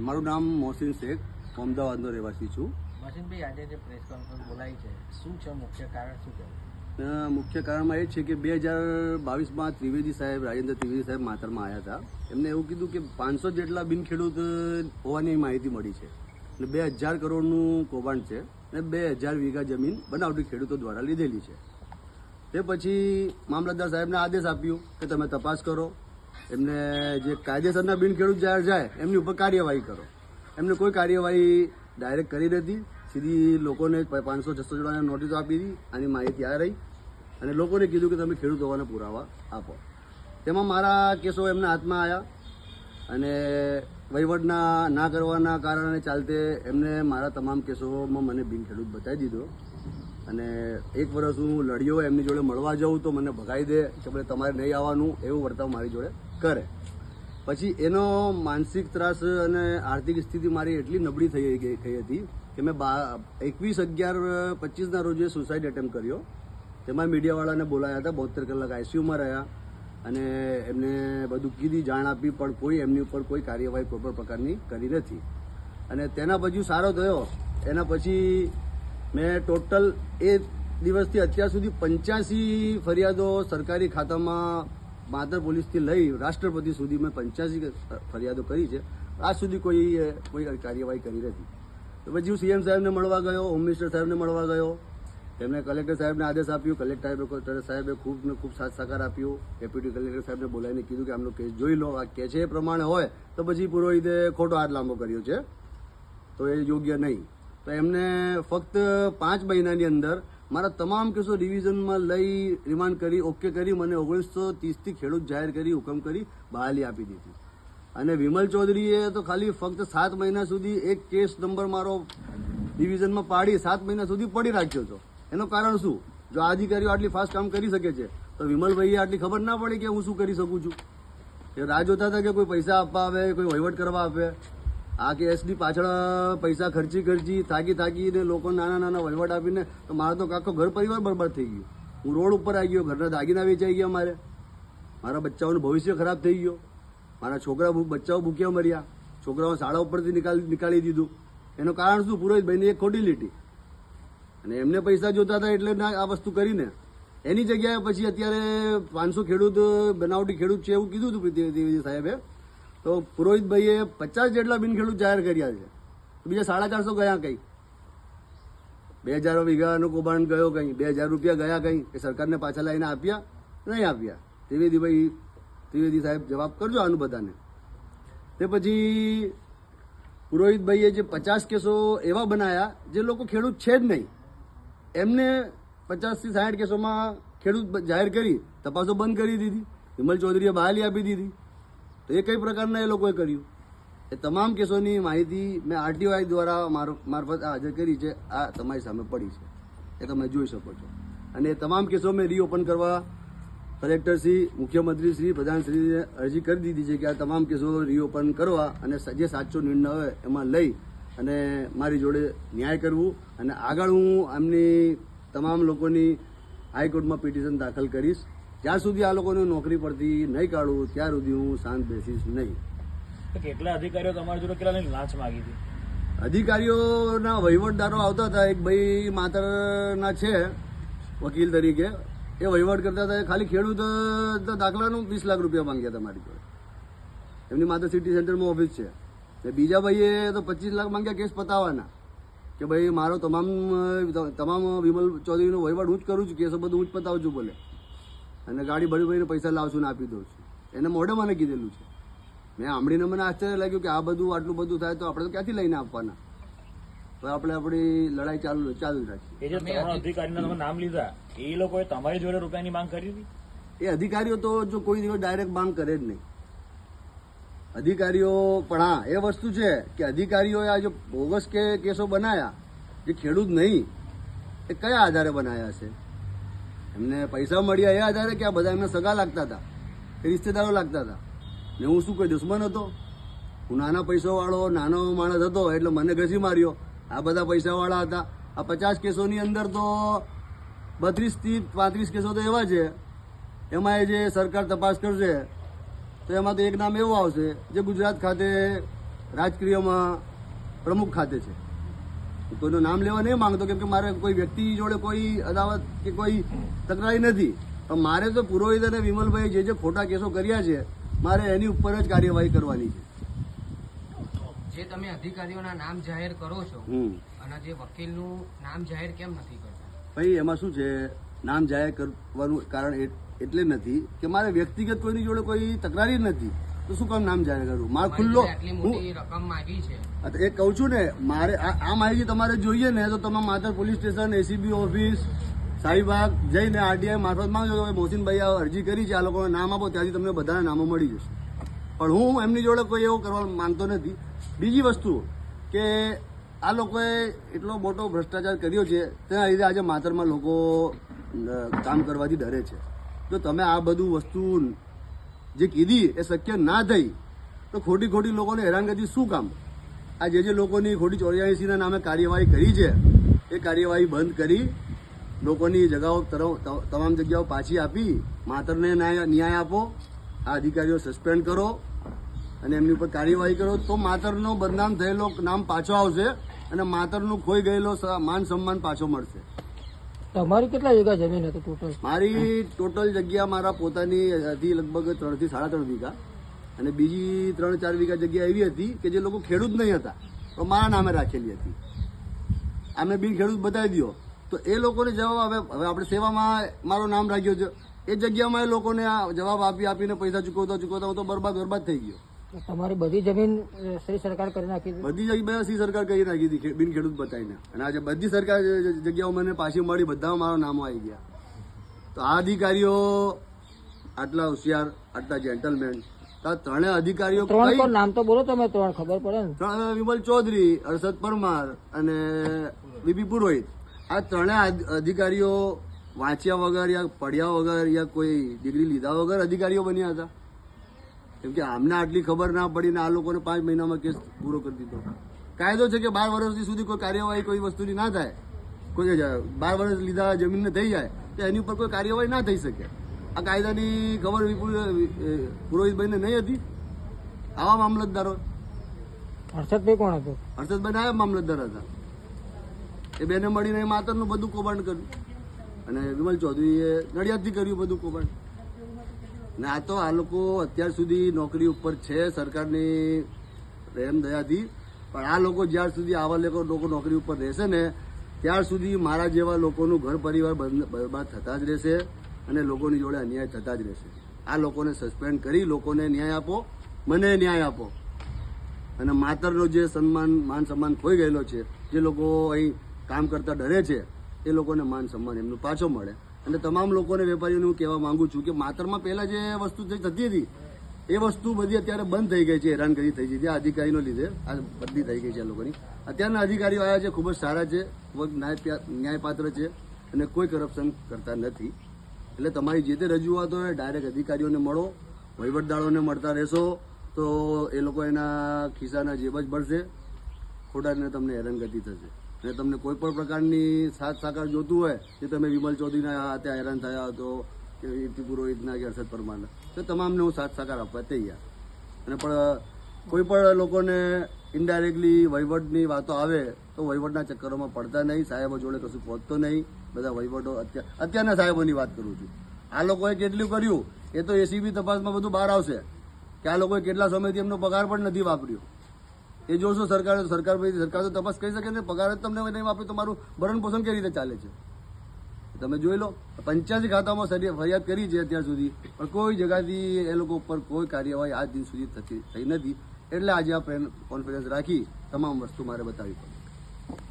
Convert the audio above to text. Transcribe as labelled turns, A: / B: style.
A: મારું નામ મોહસિન શેખ અમદાવાદનો રહેવાસી છું.
B: મશીનભાઈ આજે જે પ્રેસ કોન્ફરન્સ બોલાવી છે શું છે મુખ્ય કારણ શું
A: છે મુખ્ય કારણમાં એ છે કે બે હજાર બાવીસમાં ત્રિવેદી સાહેબ રાજેન્દ્ર ત્રિવેદી સાહેબ માતરમાં આવ્યા હતા. એમને એવું કીધું કે પાંચસો જેટલા બિન ખેડૂત હોવાની માહિતી મળી છે. એટલે બે હજાર કરોડનું કૌભાંડ છે અને બે હજાર વીઘા જમીન બનાવટી ખેડૂતો દ્વારા લીધેલી છે. તે પછી મામલતદાર સાહેબને આદેશ આપ્યો કે તમે તપાસ કરો. એમને જે કાયદેસરના બિન ખેડૂત જાહેર જાય, એમની ઉપર કાર્યવાહી કરો. એમને કોઈ કાર્યવાહી ડાયરેક્ટ કરી નથી સીધી લોકોને પાંચસો, છસો જોડાને નોટિસો આપી હતી આની માહિતી આ રહી. અને લોકોને કીધું કે તમે ખેડૂત હોવાના પુરાવા આપો. તેમાં મારા કેસો એમના હાથમાં આવ્યા. અને વહીવટના ના કરવાના કારણે ચાલતે એમને મારા તમામ કેસોમાં મને બિનખેડૂત બતાવી દીધો. અને એક વર્ષ હું લડ્યો, એમની જોડે મળવા જાઉં તો મને ભગાઈ દે કે ભાઈ તમારે નહીં આવવાનું, એવું વર્તાવ મારી જોડે કરે. પછી એનો માનસિક ત્રાસ અને આર્થિક સ્થિતિ મારી એટલી નબળી થઈ થઈ હતી કે મેં બા, એકવીસ અગિયાર, પચીસના રોજે સુસાઇડ એટેમ્પ કર્યો. તેમાં મીડિયાવાળાને બોલાયા હતા, બોતેર કલાક આઈસીયુમાં રહ્યા અને એમને બધું કીધી, જાણ આપી, પણ કોઈ એમની ઉપર કોઈ કાર્યવાહી કોઈપણ પ્રકારની કરી નથી. અને તેના પછી સારો થયો. એના પછી મેં ટોટલ એ દિવસથી અત્યાર સુધી પંચ્યાસી ફરિયાદો સરકારી ખાતામાં માધર પોલીસથી લઈ રાષ્ટ્રપતિ સુધી મેં પંચ્યાસી ફરિયાદો કરી છે. આજ સુધી કોઈ કોઈ કાર્યવાહી કરી નથી. તો પછી હું સીએમ સાહેબને મળવા ગયો, હોમ મિનિસ્ટર સાહેબને મળવા ગયો. તેમણે કલેક્ટર સાહેબને આદેશ આપ્યો. કલેક્ટર સાહેબે ખૂબ ને ખૂબ સાથ સહકાર આપ્યો. ડેપ્યુટી કલેક્ટર સાહેબને બોલાવીને કીધું કે આમનો કેસ જોઈ લો. આ કે છે એ પ્રમાણે હોય, તો પછી પુરોહિતે ખોટો હાથ લાંબો કર્યો છે. તો એ યોગ્ય નહીં. તો એમને ફક્ત પાંચ મહિનાની અંદર મારા તમામ કેસો ડિવિઝનમાં લઈ રિમાન્ડ કરી, ઓકે કરી, મને ઓગણીસો ત્રીસથી ખેડૂત જાહેર કરી, હુકમ કરી, બહાલી આપી દીધી. અને વિમલ ચૌધરીએ તો ખાલી ફક્ત સાત મહિના સુધી એક કેસ નંબર મારો ડિવિઝનમાં પાડી, સાત મહિના સુધી પડી રાખ્યો હતો. એનું કારણ શું? જો આ અધિકારીઓ આટલી ફાસ્ટ કામ કરી શકે છે, તો વિમલભાઈએ આટલી ખબર ના પડી કે હું શું કરી શકું છું? એ રાહ જોતા હતા કે કોઈ પૈસા આપવા આવે, કોઈ વહીવટ કરવા આપે? આ કેસની પાછળ પૈસા ખર્ચી ખર્ચી થાકી થાકીને લોકો નાના નાના વહીવટ આપીને તો મારો તો આખો ઘર પરિવાર બરબાદ થઈ ગયો. હું રોડ ઉપર આવી ગયો, ઘરના દાગીના વેચાઈ ગયા મારે. મારા બચ્ચાઓનું ભવિષ્ય ખરાબ થઈ ગયો. મારા છોકરા બચ્ચાઓ ભૂખ્યા મર્યા. છોકરાઓ શાળા ઉપરથી નિકાળી નીકાળી દીધું. એનું કારણ શું? પુરોહિતભાઈની એક ખોટી લીટી. અને એમને પૈસા જોતા હતા એટલે ના, આ વસ્તુ કરીને. એની જગ્યાએ પછી અત્યારે પાંચસો ખેડૂત, બનાવટી ખેડૂત છે એવું કીધું હતું દ્વિવેદી સાહેબે. તો પુરોહિતભાઈએ પચાસ જેટલા બિન ખેડૂત જાહેર કર્યા છે. બીજા સાડા ચારસો ગયા કંઈ? બે હજાર વીઘાનું કૌભાંડ ગયો કંઈ? બે હજાર રૂપિયા ગયા કંઈ? એ સરકારને પાછા લાવીને આપ્યા? નહીં આપ્યા. ત્રિવેદીભાઈ ત્રિવેદી સાહેબ જવાબ કરજો આનું બધાને. તે પછી પુરોહિતભાઈએ જે પચાસ કેસો એવા બનાયા, જે લોકો ખેડૂત છે જ નહીં. એમને પચાસથી સાઠ કેસોમાં ખેડૂત જાહેર કરી, તપાસો બંધ કરી દીધી. વિમલ ચૌધરીએ બહાલી આપી દીધી. તો એ કઈ પ્રકારના એ લોકોએ કર્યું? એ તમામ કેસોની માહિતી મેં આરટીઆઈ દ્વારા માર- મારફત હાજર કરી છે. આ તમારી સામે પડી છે. એ તમે જોઈ શકો છો. અને એ તમામ કેસો મેં રીઓપન કરવા કલેક્ટરશ્રી મુખ્યમંત્રીશ્રી પ્રધાનશ્રીને અરજી કરી દીધી છે કે આ તમામ કેસો રીઓપન કરવા અને જે સાચો નિર્ણય હોય એમાં લઈ અને મારી જોડે ન્યાય કરવું અને આગળ હું એમની તમામ લોકોની હાઈકોર્ટમાં પિટિશન દાખલ કરીશ. જ્યાં સુધી આ લોકોને નોકરી પડતી નહીં કાઢું ત્યાં સુધી હું શાંત બેસીશ નહીં.
C: કેટલા અધિકારીઓ તમારી જોડે કેટલા લાંચ માંગી હતી?
A: અધિકારીઓના વહીવટદારો આવતા હતા એક ભાઈ માતરના છે વકીલ તરીકે. એ વહીવટ કરતા હતા એ ખાલી ખેડૂત દાખલાનું વીસ લાખ રૂપિયા માંગ્યા હતા મારી જોડે. એમની માત્ર સિટી સેન્ટરમાં ઓફિસ છે. ને બીજા ભાઈએ તો પચીસ લાખ માંગ્યા કેસ પતાવવાના કે ભાઈ મારો તમામ તમામ વિમલ ચૌધરીનો વહીવટ હું જ કરું છું કેસો બધું હું જ પતાવું છું બોલે અને ગાડી ભરી ભરીને પૈસા લાવશું ને આપી દઉં છું. એને મોઢે મને કીધેલું છે. મેં સાંભળીને મને આશ્ચર્ય લાગ્યું કે આ બધું આટલું બધું થાય તો આપણે તો ક્યાંથી લઈને આપવાના તો આપણે આપણી લડાઈ ચાલુ ચાલુ રાખીએ.
C: એ જે ત્રણ અધિકારીના તમે નામ લીધા એ લોકોએ તમારી જોડે રૂપિયાની માંગ કરી હતી?
A: એ અધિકારીઓ તો જો કોઈ દિવસ ડાયરેક્ટ માંગ કરે જ નહીં. અધિકારીઓ પણ હા એ વસ્તુ છે કે અધિકારીઓએ આ જો બોગસ કે કેસો બનાયા જે ખેડૂત નહીં એ કયા આધારે બનાયા છે? એમને પૈસા મળ્યા એ આધારે કે આ બધા એમને સગા લાગતા હતા. એ રિશ્તેદારો લાગતા હતા. ને હું શું કોઈ દુશ્મન હતો. હું નાના પૈસાવાળો, નાનો માણસ હતો, એટલે મને ઘસી માર્યો. આ બધા પૈસાવાળા હતા. આ પચાસ કેસોની અંદર તો બત્રીસથી પાંત્રીસ કેસો તો એવા છે. એમાં એ જે સરકાર તપાસ કરશે, તો એમાં તો એક નામ એવું આવશે, જે ગુજરાત ખાતે રાજકીયમાં પ્રમુખ ખાતે છે. કોઈનું નામ લેવા નહીં માંગતો કેમ કે મારે કોઈ વ્યક્તિ જોડે કોઈ અદાવત કે કોઈ તકરારી નથી. પણ મારે તો પુરોહિત અને વિમલભાઈ જે જે ખોટા કેસો કર્યા છે મારે એની ઉપર જ કાર્યવાહી કરવાની છે.
D: જે તમે અધિકારીઓના નામ જાહેર કરો છો અને જે વકીલનું નામ જાહેર કેમ નથી કરતા?
A: ભાઈ એમાં શું છે? નામ જાહેર કરવાનું કારણ એટલે નથી કે મારે વ્યક્તિગત કોઈની જોડે કોઈ તકરારી નથી. તો શું કામ નામ જાહેર કરું મારે ખુલ્લો
D: રકમ માંગી છે.
A: એ કહું છું ને મારે આ આ માહિતી તમારે જોઈએ ને તો તમે Matar police station ACB office Shahibag જઈને આરટીઆઈ મારફત માંગજો. કે ભાઈ મોહસિનભાઈ આ અરજી કરી છે આ લોકોને નામ આપો ત્યાંથી તમને બધાના નામો મળી જશે. પણ હું એમની જોડે કોઈ એવું કરવા માંગતો નથી. બીજી વસ્તુ કે આ લોકોએ એટલો મોટો ભ્રષ્ટાચાર કર્યો છે તેના લીધે આજે માતરમાં લોકો કામ કરવાથી ડરે છે. તો તમે આ બધું વસ્તુ જે કીધી એ શક્ય ના થઈ, તો ખોટી ખોટી લોકોને હેરાનગતિ શું કામ? આ જે જે લોકોની ખોટી ચોર્યાસીના નામે કાર્યવાહી કરી છે, એ કાર્યવાહી બંધ કરી લોકોની જગાઓ તમામ જગ્યાઓ પાછી આપી, માતરને ન્યાય આપો, આ અધિકારીઓ સસ્પેન્ડ કરો અને એમની ઉપર કાર્યવાહી કરો, તો માતરનો બદનામ થયેલો નામ પાછો આવશે અને માતરનું ખોઈ ગયેલો માન સન્માન પાછો મળશે.
E: તમારી કેટલા વીઘા જમીન હતી ટોટલ
A: મારી ટોટલ જગ્યા મારા પોતાની હતી લગભગ ત્રણથી સાડા ત્રણ વીઘા. અને બીજી ત્રણ ચાર વીઘા જગ્યા એવી હતી કે જે લોકો ખેડૂત નહીં હતા, તો મારા નામે રાખેલી હતી. અમે બિન ખેડૂત બતાવી દો તો એ લોકોને જવાબ આપે હવે આપણે સેવામાં મારું નામ રાખ્યો છે. એ જગ્યામાં એ લોકોને જવાબ આપી આપીને પૈસા ચૂકવતા ચૂકવતા હું તો બરબાદ બરબાદ થઈ ગયો.
E: તમારી બધી જમીન શ્રી સરકાર કરી નાખી
A: બધી જગ્યાએ શ્રી સરકાર કરી નાખી હતી બિન ખેડૂત બતાવીને. અને આજે બધી સરકાર જગ્યાઓ મને પાછી મળી બધામાં મારા નામો આવી ગયા. તો આ અધિકારીઓ આટલા હોશિયાર આટલા જેન્ટલમેન ત્રણે અધિકારીઓ
E: ત્રણ નામ તો બોલો તમે ત્રણ ખબર પડે ને.
A: ત્રણ વિમલ ચૌધરી હર્ષદ પરમાર અને બીપી પુરોહિત. આ ત્રણે અધિકારીઓ વાંચ્યા વગર યા પડ્યા વગર યા કોઈ ડિગ્રી લીધા વગર અધિકારીઓ બન્યા હતા? કેમ કે આમને આટલી ખબર ના પડીને આ લોકોને પાંચ મહિનામાં કેસ પૂરો કરી દીધો. કાયદો છે કે બાર વર્ષથી સુધી કોઈ કાર્યવાહી કોઈ વસ્તુની ના થાય કોઈ બાર વર્ષ લીધા જમીનને થઈ જાય તો એની ઉપર કોઈ કાર્યવાહી ના થઈ શકે. આ કાયદાની ખબર પુરોહિતભાઈને નહીં હતી? આવા મામલતદારો.
E: હર્ષદભાઈ કોણ હતો?
A: હર્ષદભાઈ નાયબ મામલતદાર હતા. એ બેને મળીને એ માતરનું બધું કૌભાંડ કર્યું. અને વિમલ ચૌધરીએ નડિયાદથી કર્યું બધું કૌભાંડ. ને આ તો આ લોકો અત્યાર સુધી નોકરી ઉપર છે સરકારની રહેમ દયાથી. પણ આ લોકો જ્યાર સુધી આવા લોકો નોકરી ઉપર રહેશે ને, ત્યાર સુધી મારા જેવા લોકોનું ઘર પરિવાર બરબાદ થતા જ રહેશે અને લોકોની જોડે અન્યાય થતા જ રહેશે. આ લોકોને સસ્પેન્ડ કરી લોકોને ન્યાય આપો, મને ન્યાય આપો. અને માતરનો જે સન્માન, માન સન્માન ખોઈ ગયેલો છે, જે લોકો અહીં કામ કરતા ડરે છે, એ લોકોને માન સન્માન એમનું પાછો મળે. અને તમામ લોકોને વેપારીઓને હું કહેવા માંગુ છું કે માતરમાં પહેલા જે વસ્તુ જે થતી હતી, એ વસ્તુ બધી અત્યારે બંધ થઈ ગઈ છે હેરાનગતિ થઈ છે. આ અધિકારીનો લીધે આ બદલી થઈ ગઈ છે આ લોકોની. અત્યારના અધિકારીઓ આવ્યા છે, ખૂબ જ સારા છે ન્યાયપાત્ર છે અને કોઈ કરપ્શન કરતા નથી. એટલે તમારી જે તે રજૂઆતો હોય ડાયરેક્ટ અધિકારીઓને મળો, વહીવટદારોને મળતા રહેશો, તો એ લોકો એના ખિસ્સાના જેબ જ ભરશે. ખોટાને તમને હેરાનગતિ થશે. અને તમને કોઈ પણ પ્રકારની સાથ સાકાર જોતું હોય કે તમે વિમલ ચૌધરીના હાથે હેરાન થયા હતો કે યુપી પુરોહિતના કે હર્ષદ પરમારના. તો તમામને હું સાથ સાકાર આપવા તૈયાર. અને પણ કોઈ પણ લોકોને ઇન્ડાયરેક્ટલી વહીવટની વાતો આવે, તો વહીવટના ચક્કરોમાં પડતા નહીં, સાહેબો જોડે કશું પહોંચતો નહીં. બધા વહીવટો અત્યાર અત્યારના સાહેબોની વાત કરું છું. આ લોકોએ કેટલું કર્યું, એ તો એસીબી તપાસમાં બધું બહાર આવશે. કે આ લોકોએ કેટલા સમયથી એમનો પગાર પણ નથી વાપર્યો. એ જોશો સરકાર સરકાર સરકાર તો તપાસ કરી શકે ને. પગાર જ તમને નહીં આપે તો મારું ભરણ પોષણ કેવી રીતે ચાલે છે? તમે જોઈ લો, પંચ્યાસી ખાતામાં ફરિયાદ કરી છે અત્યાર સુધી, પણ કોઈ જગાથી એ લોકો ઉપર કોઈ કાર્યવાહી આજ દિન સુધી થતી થઈ નથી. એટલે આજે આ કોન્ફરન્સ રાખી તમામ વસ્તુ મારે બતાવી પડી.